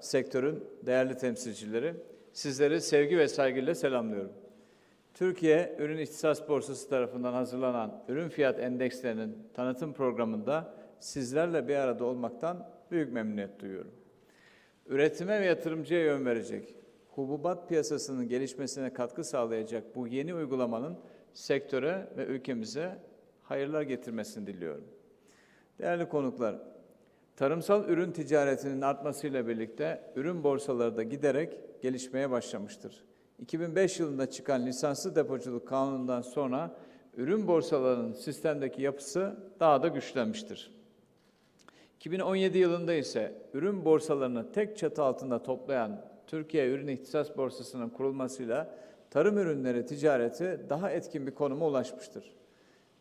sektörün değerli temsilcileri, sizleri sevgi ve saygıyla selamlıyorum. Türkiye Ürün İhtisas Borsası tarafından hazırlanan ürün fiyat endekslerinin tanıtım programında sizlerle bir arada olmaktan büyük memnuniyet duyuyorum. Üretime ve yatırımcıya yön verecek, hububat piyasasının gelişmesine katkı sağlayacak bu yeni uygulamanın sektöre ve ülkemize hayırlar getirmesini diliyorum. Değerli konuklar, Tarımsal ürün ticaretinin artmasıyla birlikte ürün borsaları da giderek gelişmeye başlamıştır. 2005 yılında çıkan lisanslı depoculuk kanunundan sonra ürün borsalarının sistemdeki yapısı daha da güçlenmiştir. 2017 yılında ise ürün borsalarını tek çatı altında toplayan Türkiye Ürün İhtisas Borsası'nın kurulmasıyla tarım ürünleri ticareti daha etkin bir konuma ulaşmıştır.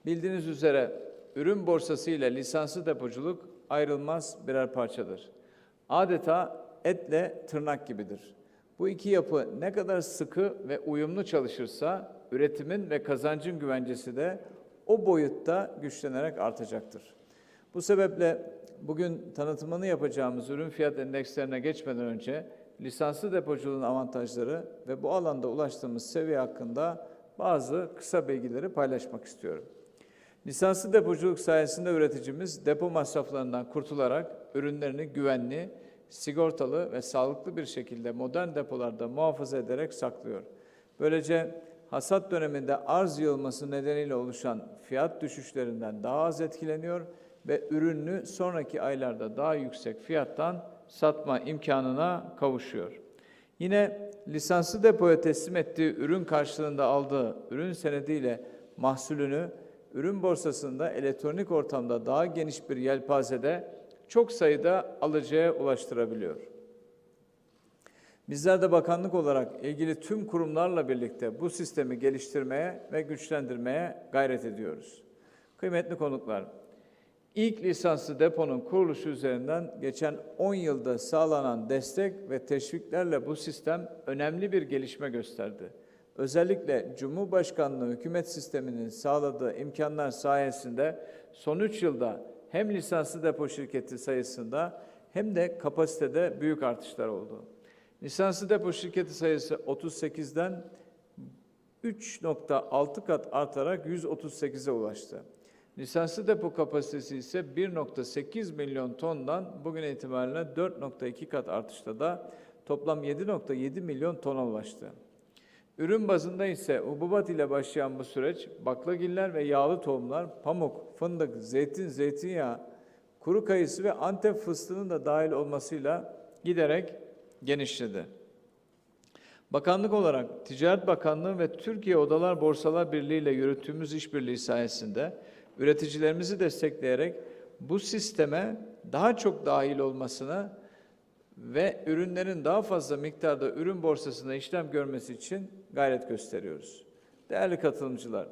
Bildiğiniz üzere ürün borsası ile lisanslı depoculuk ayrılmaz birer parçadır. Adeta etle tırnak gibidir. Bu iki yapı ne kadar sıkı ve uyumlu çalışırsa üretimin ve kazancın güvencesi de o boyutta güçlenerek artacaktır. Bu sebeple bugün tanıtımını yapacağımız ürün fiyat endekslerine geçmeden önce lisanslı depoculuğun avantajları ve bu alanda ulaştığımız seviye hakkında bazı kısa bilgileri paylaşmak istiyorum. Lisanslı depoculuk sayesinde üreticimiz depo masraflarından kurtularak ürünlerini güvenli, sigortalı ve sağlıklı bir şekilde modern depolarda muhafaza ederek saklıyor. Böylece hasat döneminde arz yığılması nedeniyle oluşan fiyat düşüşlerinden daha az etkileniyor ve ürünü sonraki aylarda daha yüksek fiyattan satma imkanına kavuşuyor. Yine lisanslı depoya teslim ettiği ürün karşılığında aldığı ürün senediyle mahsulünü ürün borsasında elektronik ortamda daha geniş bir yelpazede çok sayıda alıcıya ulaştırabiliyor. Bizler de bakanlık olarak ilgili tüm kurumlarla birlikte bu sistemi geliştirmeye ve güçlendirmeye gayret ediyoruz. Kıymetli konuklar, ilk lisanslı deponun kuruluşu üzerinden geçen 10 yılda sağlanan destek ve teşviklerle bu sistem önemli bir gelişme gösterdi. Özellikle Cumhurbaşkanlığı hükümet sisteminin sağladığı imkanlar sayesinde son 3 yılda hem lisanslı depo şirketi sayısında hem de kapasitede büyük artışlar oldu. Lisanslı depo şirketi sayısı 38'den 3.6 kat artarak 138'e ulaştı. Lisanslı depo kapasitesi ise 1.8 milyon tondan bugün itibariyle 4.2 kat artışta da toplam 7.7 milyon tona ulaştı. Ürün bazında ise hububat ile başlayan bu süreç baklagiller ve yağlı tohumlar, pamuk, fındık, zeytin, zeytinyağı, kuru kayısı ve antep fıstığının da dahil olmasıyla giderek genişledi. Bakanlık olarak Ticaret Bakanlığı ve Türkiye Odalar Borsalar Birliği ile yürüttüğümüz işbirliği sayesinde üreticilerimizi destekleyerek bu sisteme daha çok dahil olmasını ve ürünlerin daha fazla miktarda ürün borsasında işlem görmesi için gayret gösteriyoruz. Değerli katılımcılar,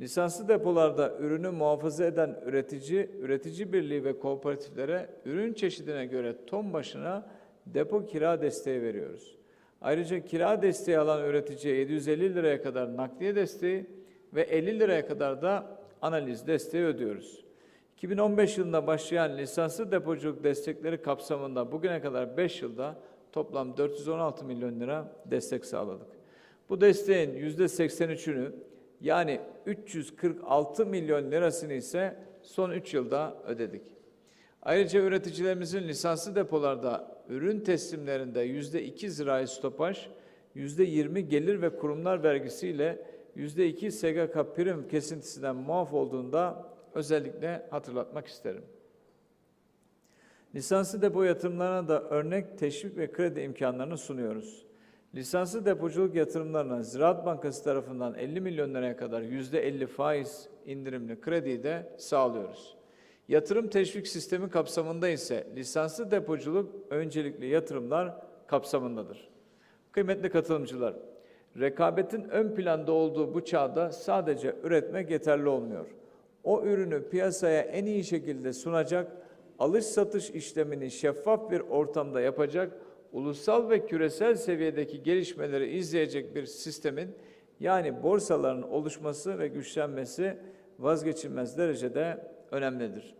lisanslı depolarda ürünü muhafaza eden üretici, üretici birliği ve kooperatiflere ürün çeşidine göre ton başına depo kira desteği veriyoruz. Ayrıca kira desteği alan üreticiye 750 liraya kadar nakliye desteği ve 50 liraya kadar da analiz desteği ödüyoruz. 2015 yılında başlayan lisanslı depoculuk destekleri kapsamında bugüne kadar 5 yılda toplam 416 milyon lira destek sağladık. Bu desteğin %83'ünü yani 346 milyon lirasını ise son 3 yılda ödedik. Ayrıca üreticilerimizin lisanslı depolarda ürün teslimlerinde %2 zirai stopaj, %20 gelir ve kurumlar vergisiyle %2 SGK prim kesintisinden muaf olduğunda özellikle hatırlatmak isterim. Lisanslı depo yatırımlarına da örnek teşvik ve kredi imkanlarını sunuyoruz. Lisanslı depoculuk yatırımlarına Ziraat Bankası tarafından 50 milyon liraya kadar %50 faiz indirimli krediyi de sağlıyoruz. Yatırım teşvik sistemi kapsamında ise lisanslı depoculuk öncelikli yatırımlar kapsamındadır. Kıymetli katılımcılar, rekabetin ön planda olduğu bu çağda sadece üretmek yeterli olmuyor o ürünü piyasaya en iyi şekilde sunacak, alış-satış işlemini şeffaf bir ortamda yapacak, ulusal ve küresel seviyedeki gelişmeleri izleyecek bir sistemin yani borsaların oluşması ve güçlenmesi vazgeçilmez derecede önemlidir.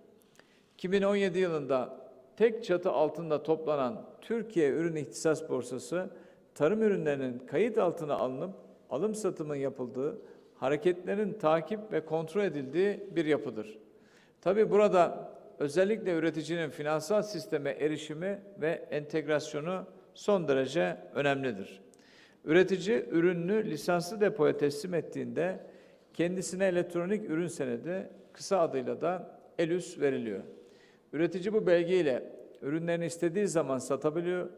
2017 yılında tek çatı altında toplanan Türkiye Ürün İhtisas Borsası, tarım ürünlerinin kayıt altına alınıp alım satımın yapıldığı, hareketlerin takip ve kontrol edildiği bir yapıdır. Tabi burada özellikle üreticinin finansal sisteme erişimi ve entegrasyonu son derece önemlidir. Üretici ürününü lisanslı depoya teslim ettiğinde kendisine elektronik ürün senedi kısa adıyla da ELÜS veriliyor. Üretici bu belgeyle ürünlerini istediği zaman satabiliyor.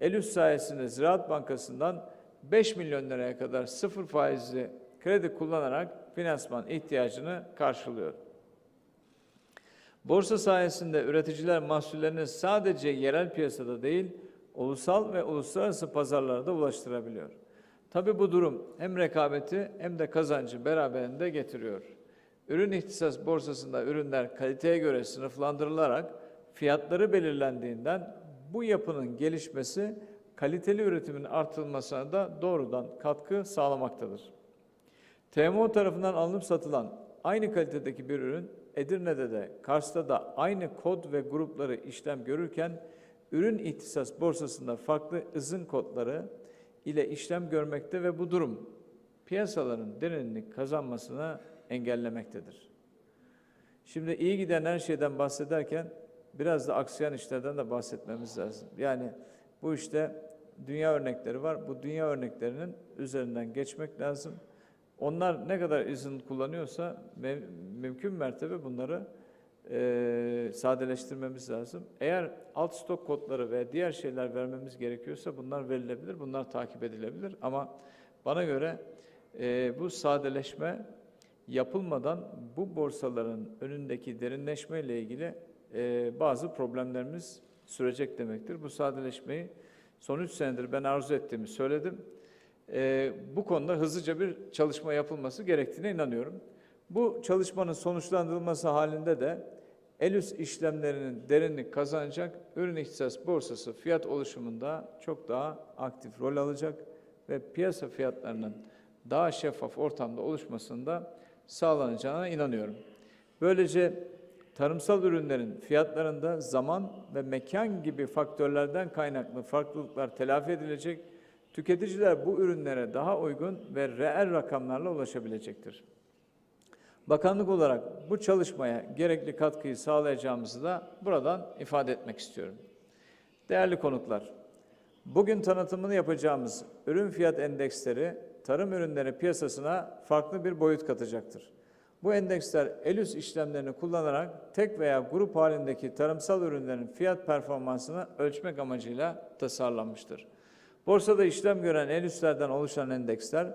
ELÜS sayesinde Ziraat Bankası'ndan 5 milyon liraya kadar sıfır faizli kredi kullanarak finansman ihtiyacını karşılıyor. Borsa sayesinde üreticiler mahsullerini sadece yerel piyasada değil, ulusal ve uluslararası pazarlarda ulaştırabiliyor. Tabi bu durum hem rekabeti hem de kazancı beraberinde getiriyor. Ürün ihtisas borsasında ürünler kaliteye göre sınıflandırılarak fiyatları belirlendiğinden bu yapının gelişmesi kaliteli üretimin artırılmasına da doğrudan katkı sağlamaktadır. TMO tarafından alınıp satılan aynı kalitedeki bir ürün Edirne'de de Kars'ta da aynı kod ve grupları işlem görürken ürün ihtisas borsasında farklı izin kodları ile işlem görmekte ve bu durum piyasaların derinlik kazanmasına engellemektedir. Şimdi iyi giden her şeyden bahsederken biraz da aksayan işlerden de bahsetmemiz lazım. Yani bu işte dünya örnekleri var. Bu dünya örneklerinin üzerinden geçmek lazım. Onlar ne kadar izin kullanıyorsa mev- mümkün mertebe bunları e, sadeleştirmemiz lazım. Eğer alt stok kodları ve diğer şeyler vermemiz gerekiyorsa bunlar verilebilir, bunlar takip edilebilir. Ama bana göre e, bu sadeleşme yapılmadan bu borsaların önündeki derinleşme ile ilgili e, bazı problemlerimiz sürecek demektir. Bu sadeleşmeyi son üç senedir ben arzu ettiğimi söyledim. E, bu konuda hızlıca bir çalışma yapılması gerektiğine inanıyorum. Bu çalışmanın sonuçlandırılması halinde de ELÜS işlemlerinin derinlik kazanacak, ürün ihtisas borsası fiyat oluşumunda çok daha aktif rol alacak ve piyasa fiyatlarının daha şeffaf ortamda oluşmasında sağlanacağına inanıyorum. Böylece tarımsal ürünlerin fiyatlarında zaman ve mekan gibi faktörlerden kaynaklı farklılıklar telafi edilecek, tüketiciler bu ürünlere daha uygun ve reel rakamlarla ulaşabilecektir. Bakanlık olarak bu çalışmaya gerekli katkıyı sağlayacağımızı da buradan ifade etmek istiyorum. Değerli konuklar, bugün tanıtımını yapacağımız ürün fiyat endeksleri tarım ürünleri piyasasına farklı bir boyut katacaktır. Bu endeksler ELÜS işlemlerini kullanarak tek veya grup halindeki tarımsal ürünlerin fiyat performansını ölçmek amacıyla tasarlanmıştır. Borsada işlem gören ELÜS'lerden oluşan endeksler,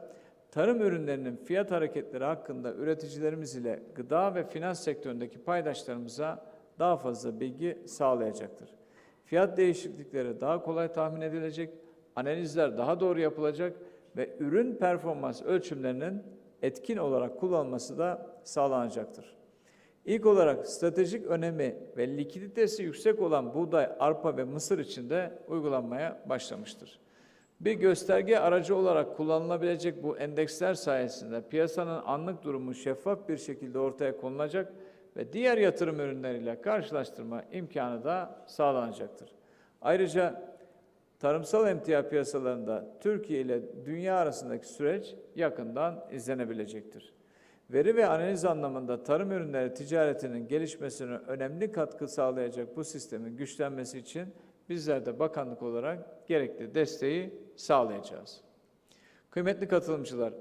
tarım ürünlerinin fiyat hareketleri hakkında üreticilerimiz ile gıda ve finans sektöründeki paydaşlarımıza daha fazla bilgi sağlayacaktır. Fiyat değişiklikleri daha kolay tahmin edilecek, analizler daha doğru yapılacak ve ürün performans ölçümlerinin etkin olarak kullanılması da sağlanacaktır. İlk olarak stratejik önemi ve likiditesi yüksek olan buğday, arpa ve mısır için de uygulanmaya başlamıştır. Bir gösterge aracı olarak kullanılabilecek bu endeksler sayesinde piyasanın anlık durumu şeffaf bir şekilde ortaya konulacak ve diğer yatırım ürünleriyle karşılaştırma imkanı da sağlanacaktır. Ayrıca tarımsal emtia piyasalarında Türkiye ile dünya arasındaki süreç yakından izlenebilecektir. Veri ve analiz anlamında tarım ürünleri ticaretinin gelişmesine önemli katkı sağlayacak bu sistemin güçlenmesi için bizler de bakanlık olarak gerekli desteği sağlayacağız. Kıymetli katılımcılar,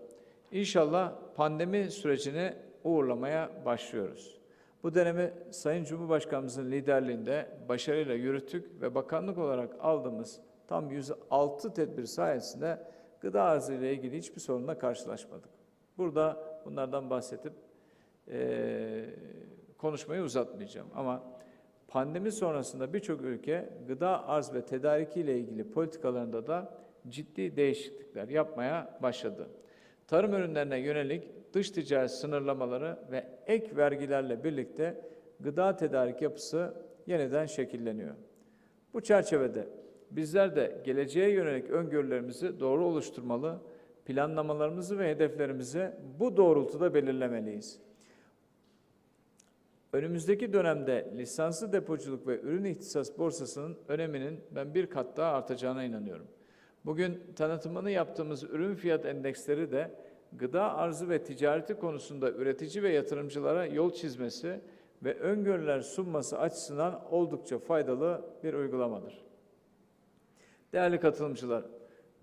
inşallah pandemi sürecini uğurlamaya başlıyoruz. Bu dönemi Sayın Cumhurbaşkanımızın liderliğinde başarıyla yürüttük ve bakanlık olarak aldığımız tam 106 tedbir sayesinde gıda arzı ile ilgili hiçbir sorunla karşılaşmadık. Burada bunlardan bahsedip e, konuşmayı uzatmayacağım ama pandemi sonrasında birçok ülke gıda arz ve tedariki ile ilgili politikalarında da ciddi değişiklikler yapmaya başladı. Tarım ürünlerine yönelik dış ticaret sınırlamaları ve ek vergilerle birlikte gıda tedarik yapısı yeniden şekilleniyor. Bu çerçevede bizler de geleceğe yönelik öngörülerimizi doğru oluşturmalı, planlamalarımızı ve hedeflerimizi bu doğrultuda belirlemeliyiz. Önümüzdeki dönemde lisanslı depoculuk ve ürün ihtisas borsasının öneminin ben bir kat daha artacağına inanıyorum. Bugün tanıtımını yaptığımız ürün fiyat endeksleri de gıda arzı ve ticareti konusunda üretici ve yatırımcılara yol çizmesi ve öngörüler sunması açısından oldukça faydalı bir uygulamadır. Değerli katılımcılar,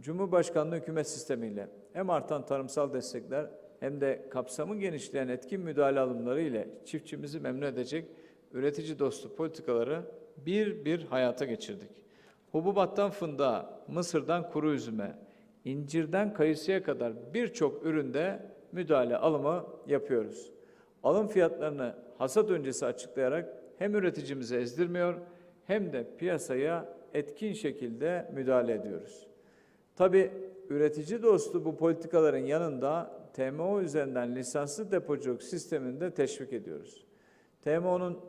Cumhurbaşkanlığı hükümet sistemiyle hem artan tarımsal destekler hem de kapsamı genişleyen etkin müdahale alımları ile çiftçimizi memnun edecek üretici dostu politikaları bir bir hayata geçirdik. Hububattan fındığa, mısırdan kuru üzüme, incirden kayısıya kadar birçok üründe müdahale alımı yapıyoruz. Alım fiyatlarını hasat öncesi açıklayarak hem üreticimizi ezdirmiyor hem de piyasaya etkin şekilde müdahale ediyoruz. Tabi üretici dostu bu politikaların yanında TMO üzerinden lisanslı depoculuk sistemini de teşvik ediyoruz. TMO'nun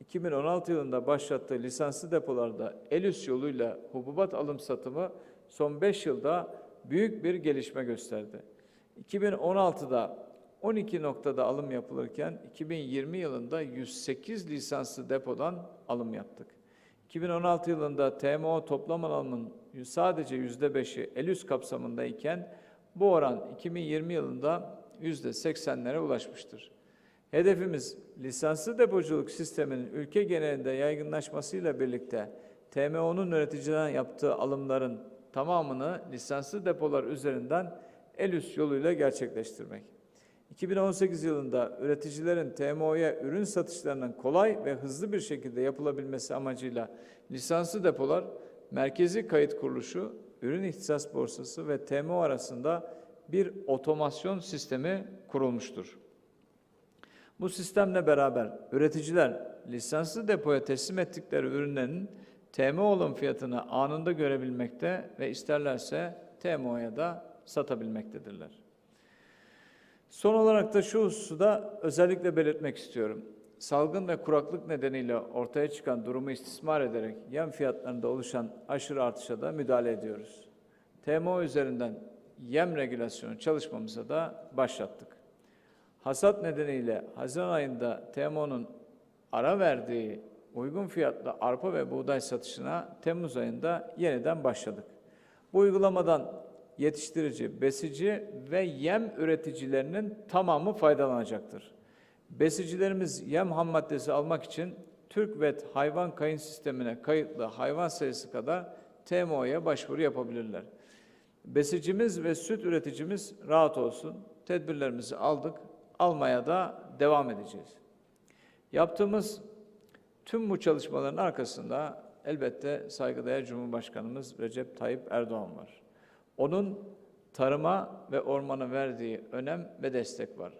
2016 yılında başlattığı lisanslı depolarda el üst yoluyla hububat alım satımı son 5 yılda büyük bir gelişme gösterdi. 2016'da 12 noktada alım yapılırken 2020 yılında 108 lisanslı depodan alım yaptık. 2016 yılında TMO toplam alımın sadece %5'i el üst kapsamındayken bu oran 2020 yılında %80'lere ulaşmıştır. Hedefimiz lisanslı depoculuk sisteminin ülke genelinde yaygınlaşmasıyla birlikte TMO'nun üreticiden yaptığı alımların tamamını lisanslı depolar üzerinden el üst yoluyla gerçekleştirmek. 2018 yılında üreticilerin TMO'ya ürün satışlarının kolay ve hızlı bir şekilde yapılabilmesi amacıyla lisanslı depolar, merkezi kayıt kuruluşu, ürün ihtisas borsası ve TMO arasında bir otomasyon sistemi kurulmuştur. Bu sistemle beraber üreticiler lisanslı depoya teslim ettikleri ürünlerin TMO alım fiyatını anında görebilmekte ve isterlerse TMO'ya da satabilmektedirler. Son olarak da şu hususu da özellikle belirtmek istiyorum. Salgın ve kuraklık nedeniyle ortaya çıkan durumu istismar ederek yem fiyatlarında oluşan aşırı artışa da müdahale ediyoruz. TMO üzerinden yem regülasyonu çalışmamıza da başlattık. Hasat nedeniyle Haziran ayında TMO'nun ara verdiği uygun fiyatlı arpa ve buğday satışına Temmuz ayında yeniden başladık. Bu uygulamadan yetiştirici, besici ve yem üreticilerinin tamamı faydalanacaktır. Besicilerimiz yem ham maddesi almak için TÜRKVET hayvan kayın sistemine kayıtlı hayvan sayısı kadar TMO'ya başvuru yapabilirler. Besicimiz ve süt üreticimiz rahat olsun. Tedbirlerimizi aldık. Almaya da devam edeceğiz. Yaptığımız tüm bu çalışmaların arkasında elbette saygıdeğer Cumhurbaşkanımız Recep Tayyip Erdoğan var. Onun tarıma ve ormana verdiği önem ve destek var.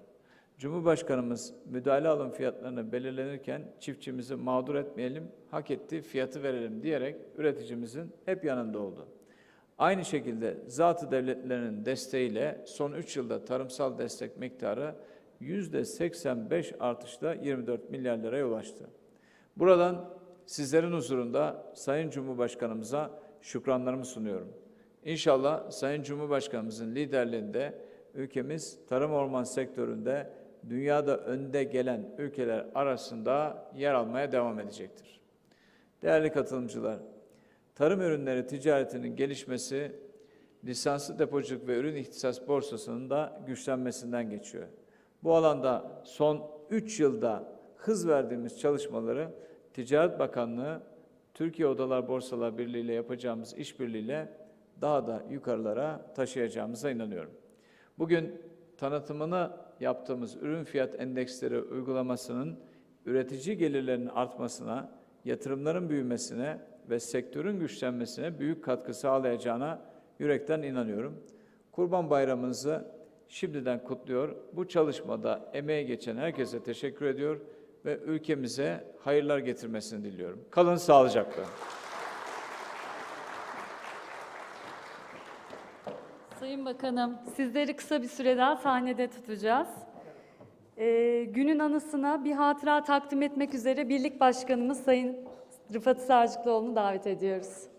Cumhurbaşkanımız müdahale alım fiyatlarını belirlenirken çiftçimizi mağdur etmeyelim, hak ettiği fiyatı verelim diyerek üreticimizin hep yanında oldu. Aynı şekilde zatı devletlerinin desteğiyle son 3 yılda tarımsal destek miktarı %85 artışla 24 milyar liraya ulaştı. Buradan sizlerin huzurunda Sayın Cumhurbaşkanımıza şükranlarımı sunuyorum. İnşallah Sayın Cumhurbaşkanımızın liderliğinde ülkemiz tarım orman sektöründe dünyada önde gelen ülkeler arasında yer almaya devam edecektir. Değerli katılımcılar, tarım ürünleri ticaretinin gelişmesi, lisanslı depoculuk ve ürün ihtisas borsasının da güçlenmesinden geçiyor. Bu alanda son 3 yılda hız verdiğimiz çalışmaları Ticaret Bakanlığı, Türkiye Odalar Borsalar Birliği ile yapacağımız işbirliğiyle daha da yukarılara taşıyacağımıza inanıyorum. Bugün tanıtımını yaptığımız ürün fiyat endeksleri uygulamasının üretici gelirlerinin artmasına, yatırımların büyümesine ve sektörün güçlenmesine büyük katkı sağlayacağına yürekten inanıyorum. Kurban Bayramınızı şimdiden kutluyor. Bu çalışmada emeğe geçen herkese teşekkür ediyor ve ülkemize hayırlar getirmesini diliyorum. Kalın sağlıcakla. Sayın Bakanım, sizleri kısa bir süre daha sahnede tutacağız. Ee, günün anısına bir hatıra takdim etmek üzere Birlik Başkanımız Sayın Rıfat Sarcıklıoğlu'nu davet ediyoruz.